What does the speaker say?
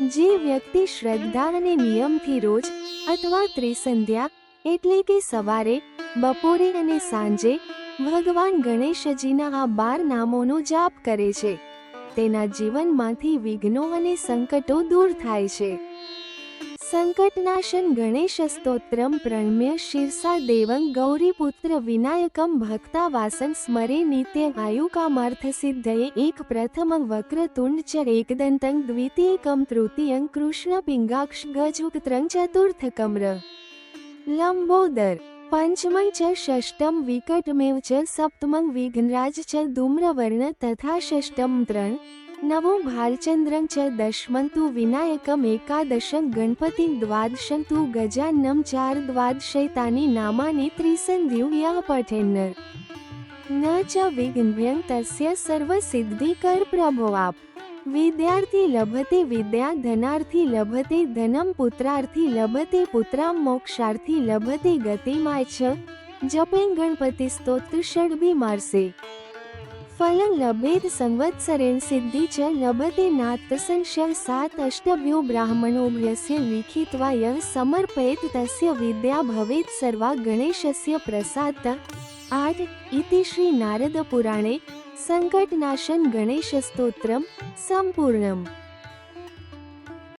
જે વ્યક્તિ શ્રદ્ધા અને નિયમથી રોજ અથવા ત્રિસંધ્યા એટલે કે સવારે, બપોરે અને સાંજે ભગવાન ગણેશજીના આ બાર નામોનો જાપ કરે છે. તેના જીવનમાંથી વિઘ્નો અને સંકટો દૂર થાય છે. સંકટનાશન ગણેશ સ્તોત્રમ પ્રણમ્ય શિરસા દેવં ગૌરીપુત્ર વિનાયકમ ભક્તા વાસન સ્મરે નિત્ય આયુકામાર્થ સિદ્ધયે એક પ્રથમ વક્રતુંડ ચ એકદંતં દ્વિતીયકમ તૃતીયં કૃષ્ણ પિંગાક્ષ ગજુક્ત્રં ચતુર્થકમ ર લંબોદર પંચમં ચ ષષ્ટમ વિકટમેવ ચ સપ્તમં વિઘ્નરાજ ચ ધૂમ્રવર્ણ તથા ષષ્ટમ ત્રણ નવમ ભારચંદ્રં ચ દશમંતુ વિનાયકમ એકાદશં ગણપતિ દ્વાદશં તુ ગજાનમ ચાર દ્વાદશૈતાની નામાની ત્રિસંધ્યુયા પઠેન્નર ન ચ વિઘ્નભ્યં તસ્ય સર્વસિદ્ધિકર પ્રભવાપ વિદ્યાર્થી લભતે વિદ્યા ધનાર્થી લભતે ધનમ પુત્રાર્થી લભતે પુત્રા મોક્ષાર્થી લભતે ગતિમાય છ જપેન ગણપતિ સ્તોત્ર ષડભી મારસે ફલં લભેદ સંવત્સરેણ સિદ્ધિ ચ લભતે નાત્તસંશય સાત અષ્ટભ્યો બ્રાહ્મણોભ્યસ્ય લિખિત્વા યહ સમર્પયેત તસ્ય વિદ્યા ભવેત સર્વા ગણેશસ્ય પ્રસાદ. આઠ, ઇતિ શ્રી નારદ પુરાણે સંકટનાશન ગણેશ સ્તોત્રમ સંપૂર્ણમ.